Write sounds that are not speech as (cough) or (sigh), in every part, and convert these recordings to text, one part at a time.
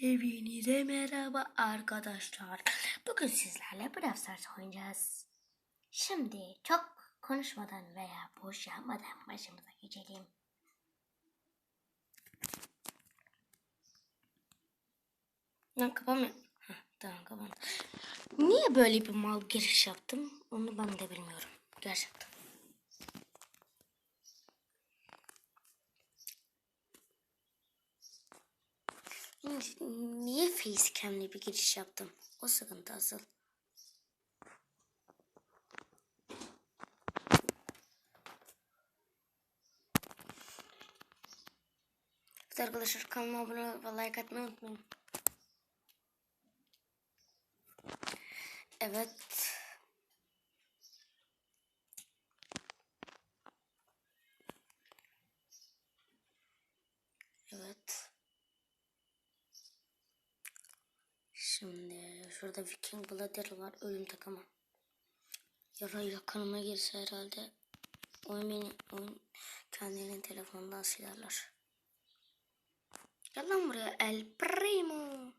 Hepinize merhaba arkadaşlar. Bugün sizlerle Brawl Stars oynayacağız. Şimdi çok konuşmadan veya boş yapmadan başımıza geçelim. Lan kapamıyor. Heh, tamam kapandı. Niye böyle bir mal giriş yaptım onu ben de bilmiyorum. Gerçekten. Niye facecam'li bir giriş yaptım? O sıkıntı asıl. Evet arkadaşlar kanalıma abone ve like atmayı unutmayın. Evet. Şurada Viking Blader var. Ölüm takımı. Yara yakınıma girse herhalde oyun beni oyun kendilerinin telefonundan silerler. Gel lan buraya El Primo.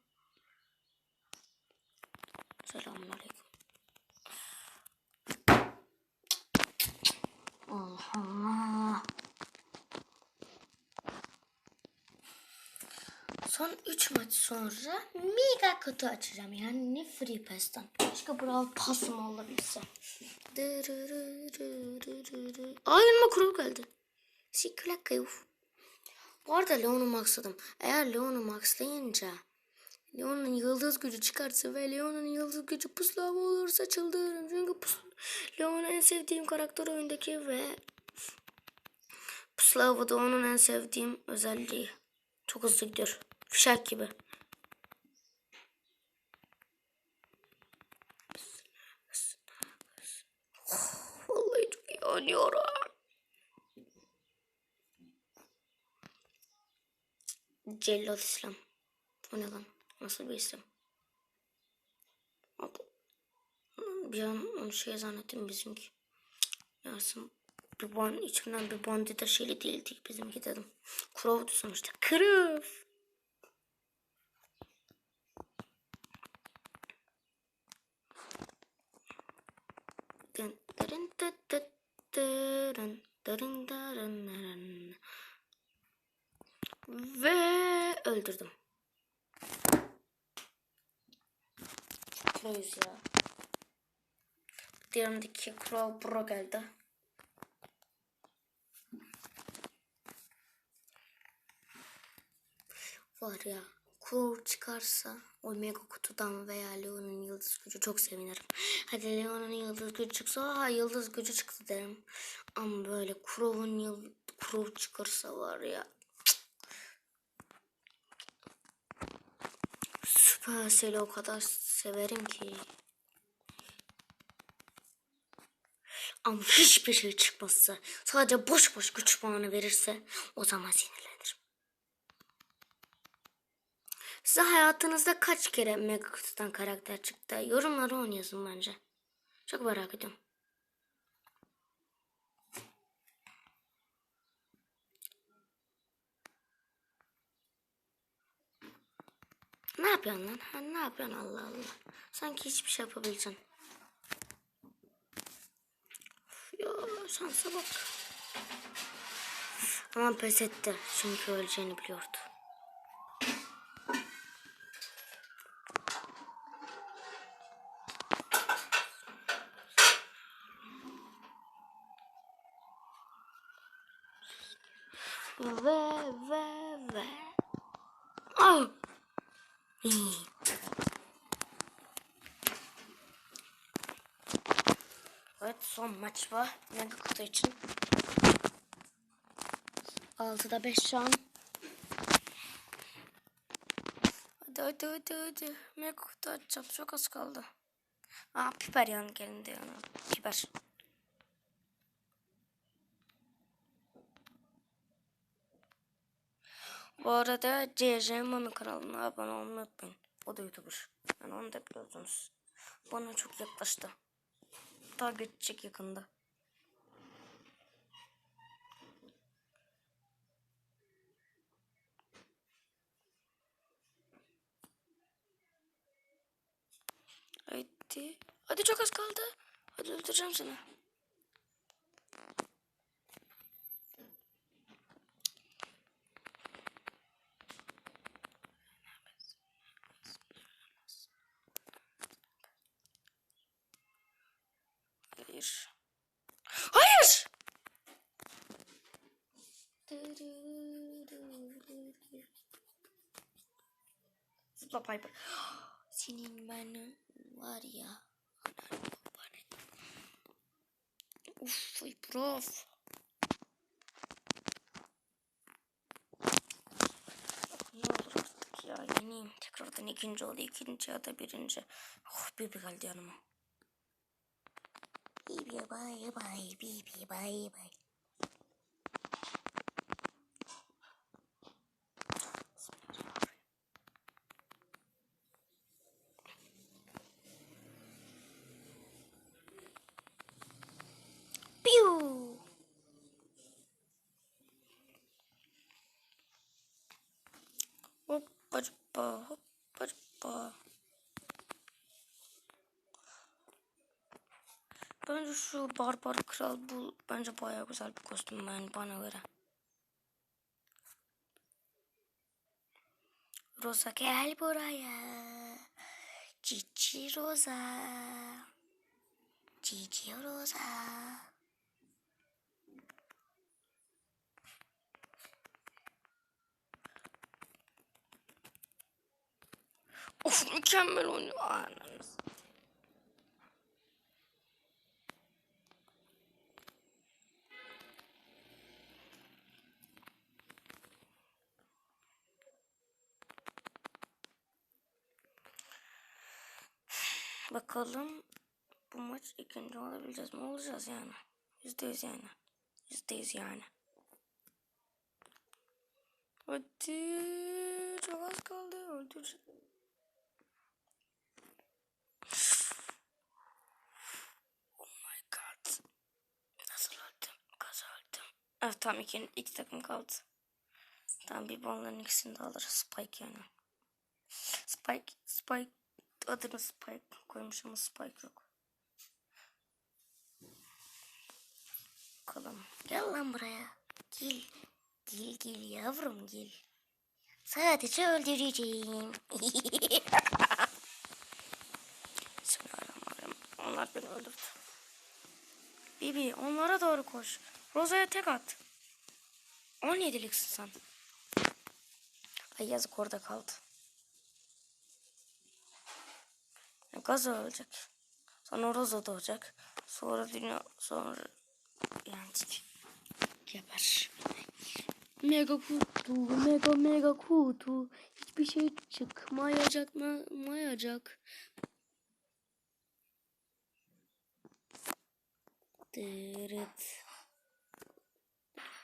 Selamun Aleyküm. Allah Allah. Son 3 maç sonra mega kutu açacağım. Yani ne free pass'tan. Keşke Brawl Pass'ım olabilse. Aa yanıma kuru geldi. Siklak kayıf. Bu arada Leon'u maxladım. Eğer Leon'u maxlayınca Leon'un yıldız gücü çıkarsa ve Leon'un yıldız gücü puslava olursa çıldırırım. Çünkü pus Leon en sevdiğim karakter oyundaki ve puslava da onun en sevdiğim özelliği. Çok hızlı gidiyor. Fişek gibi. Oh, vallahi çok iyi oynuyorum. Cellat İslam. O ne lan? Nasıl bir? Abi, Bir an onu şey zannettim bizimki. Yasin bir ban içimden bir bandita şeyli değildi bizimki dedim. Kurovdu sonuçta. Kırıv. Ve öldürdüm. Proyuz ya. Diğerindeki Crow Pro geldi. Var ya Crow çıkarsa Omega kutudan veya Leon'un yıldız gücü çok sevinirim. Hadi Leon'un yıldız gücü çıksa ha yıldız gücü çıktı derim. Ama böyle Crow'un yıldız Crow çıkarsa var ya Supercell'i o kadar severim ki. Ama hiçbir şey çıkmazsa, sadece boş boş güç puanı verirse o zaman sinirlenirim. Size hayatınızda kaç kere mega kutudan karakter çıktı? Yorumlara onu yazın bence. Çok merak ediyorum. Ne yapıyorsun lan? Ha, ne yapıyorsun Allah Allah? Sanki hiçbir şey yapabileceksin. Ya şansa bak. Ama pes etti. Çünkü öleceğini biliyordu. Ve ve ve. Ah! Evet son maç var. Mega kutu için. 6'da 5 şu an. Hadi hadi hadi hadi. Mega kutu açacağım. Çok az kaldı. Aa piper yan gelindi yana. Piper. Bu arada CJ Mami kanalına abone olmayı unutmayın. O da YouTuber. Yani onu da biliyorsunuz. Bana çok yaklaştı. Daha geçecek yakında. Hadi. Hadi çok az kaldı. Hadi öldüreceğim seni. Hayır. Hayır! Zıpla Piper. Senin ben var ya. Uf Piper of. Ne olur artık ya yeneyim. Tekrardan ikinci oldu. ikinci ya da birinci. Oh Bibi geldi yanıma. 一皮白一白，一皮白一白。咻！我不怕，我不怕。Bence şu barbar kral bu bence bayağı güzel bir kostüm yani bana göre. Rosa gel buraya. Cici Rosa. Cici Rosa. Of mükemmel oynuyor. Bakalım bu maç ikinci olabileceğiz mi? Olacağız yani. Yüzde yüz yani. Yüzde yüz yani. Hadi çok az kaldı öldür. Oh my god. Nasıl öldüm? Nasıl öldüm? Evet tamam iki, iki takım kaldı. Tamam bir onların ikisini de alırız. Spike yani. Spike, Spike adını Spike koymuş ama Spike yok. Bakalım. Gel lan buraya. Gel. Gel gel yavrum gel. Sadece öldüreceğim. (laughs) Bismillahirrahmanirrahim. Onlar beni öldürdü. Bibi onlara doğru koş. Roza'ya tek at. 17'liksin sen. Ay yazık orada kaldı. Gaz ölecek. Sonra Rosa doğacak. Sonra dünya sonra yani geber. Mega kutu, mega mega kutu. Hiçbir şey çıkmayacak mı? Mayacak. Dırıt.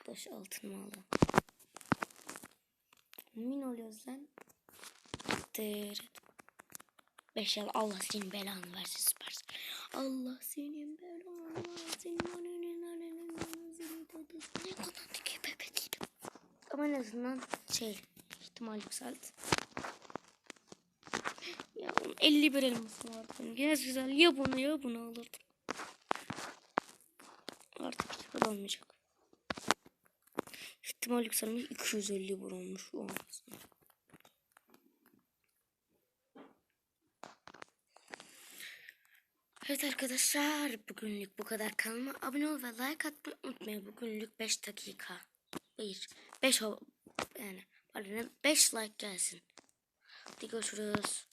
Boş altın malı. Min oluyoruz lan. Dırıt. Beş yıl Allah senin belanı versin süpersin. Allah senin belanı versin. Ne kadar bebekiydim. Ama en azından şey ihtimal yükseldi. Ya oğlum 51 elmasım vardı benim. Yine güzel ya bunu ya bunu alırdım. Artık hiçbir olmayacak. İhtimal yükselmiş 250 vurulmuş şu Evet arkadaşlar bugünlük bu kadar kanalıma abone ol ve like atmayı unutmayın. Bugünlük 5 dakika. Hayır 5 yani pardon 5 like gelsin. Hadi görüşürüz.